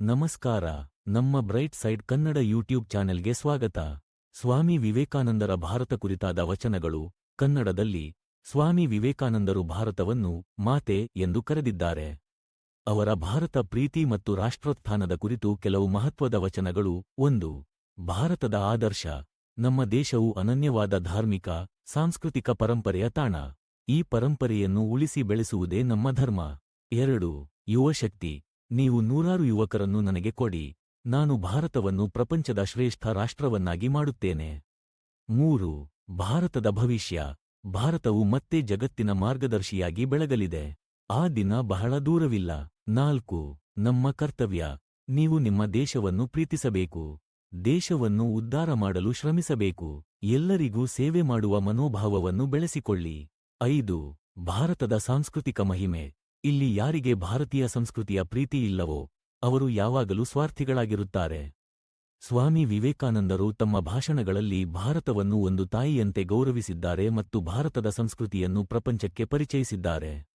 ನಮಸ್ಕಾರ, ನಮ್ಮ bright side Kannada YouTube ಚಾನೆಲ್ಗೆ ಸ್ವಾಗತ. ಸ್ವಾಮಿ ವಿವೇಕಾನಂದರ ಭಾರತ ಕುರಿತಾದ ವಚನಗಳು, ಕನ್ನಡದಲ್ಲಿ ಸ್ವಾಮಿ ವಿವೇಕಾನಂದರು ಭಾರತವನ್ನು ಮಾತೆ ಎಂದು ಕರೆದಿದ್ದಾರೆ. ಅವರ ಭಾರತ ಪ್ರೀತಿ ಮತ್ತು ರಾಷ್ಟ್ರೋತ್ಥಾನದ ಕುರಿತು ಕೆಲವು ಮಹತ್ವದ ವಚನಗಳು. ಒಂದು, ಭಾರತದ ಆದರ್ಶ, ನಮ್ಮ ದೇಶವು ಅನನ್ಯವಾದ ಧಾರ್ಮಿಕ, ಸಾಂಸ್ಕೃತಿಕ ಪರಂಪರೆಯ ತಾಣ. ಈ ಪರಂಪರೆಯನ್ನು ಉಳಿಸಿ ಬೆಳೆಸುವುದೇ ನಮ್ಮ ಧರ್ಮ. ಎರಡು, ಯುವಶಕ್ತಿ ನೀವು ನೂರಾರು ಯುವಕರನ್ನು ನನಗೆ ಕೊಡಿ. ನಾನು ಭಾರತವನ್ನು ಪ್ರಪಂಚದ ಶ್ರೇಷ್ಠ ರಾಷ್ಟ್ರವನ್ನಾಗಿ ಮಾಡುತ್ತೇನೆ. ಮೂರು, ಭಾರತದ ಭವಿಷ್ಯ. ಭಾರತವು ಮತ್ತೆ ಜಗತ್ತಿನ ಮಾರ್ಗದರ್ಶಿಯಾಗಿ ಬೆಳಗಲಿದೆ. ಆ ದಿನ ಬಹಳ ದೂರವಿಲ್ಲ. ನಾಲ್ಕು, ನಮ್ಮ ಕರ್ತವ್ಯ. ನೀವು ನಿಮ್ಮ ದೇಶವನ್ನು ಪ್ರೀತಿಸಬೇಕು. ದೇಶವನ್ನು ಉದ್ಧಾರ ಮಾಡಲು ಶ್ರಮಿಸಬೇಕು. ಎಲ್ಲರಿಗೂ ಸೇವೆ ಮಾಡುವ ಮನೋಭಾವವನ್ನು ಬೆಳೆಸಿಕೊಳ್ಳಿ. ಐದು, ಭಾರತದ ಸಾಂಸ್ಕೃತಿಕ ಮಹಿಮೆ. ಇಲ್ಲಿ ಯಾರಿಗೆ ಭಾರತೀಯ ಸಂಸ್ಕೃತಿಯ ಪ್ರೀತಿ ಇಲ್ಲವೋ ಅವರು ಯಾವಾಗಲೂ ಸ್ವಾರ್ಥಿಗಳಾಗಿರುತ್ತಾರೆ. ಸ್ವಾಮಿ ವಿವೇಕಾನಂದರು ತಮ್ಮ ಭಾಷಣಗಳಲ್ಲಿ ಭಾರತವನ್ನು ಒಂದು ತಾಯಿಯಂತೆ ಗೌರವಿಸಿದ್ದಾರೆ ಮತ್ತು ಭಾರತದ ಸಂಸ್ಕೃತಿಯನ್ನು ಪ್ರಪಂಚಕ್ಕೆ ಪರಿಚಯಿಸಿದ್ದಾರೆ.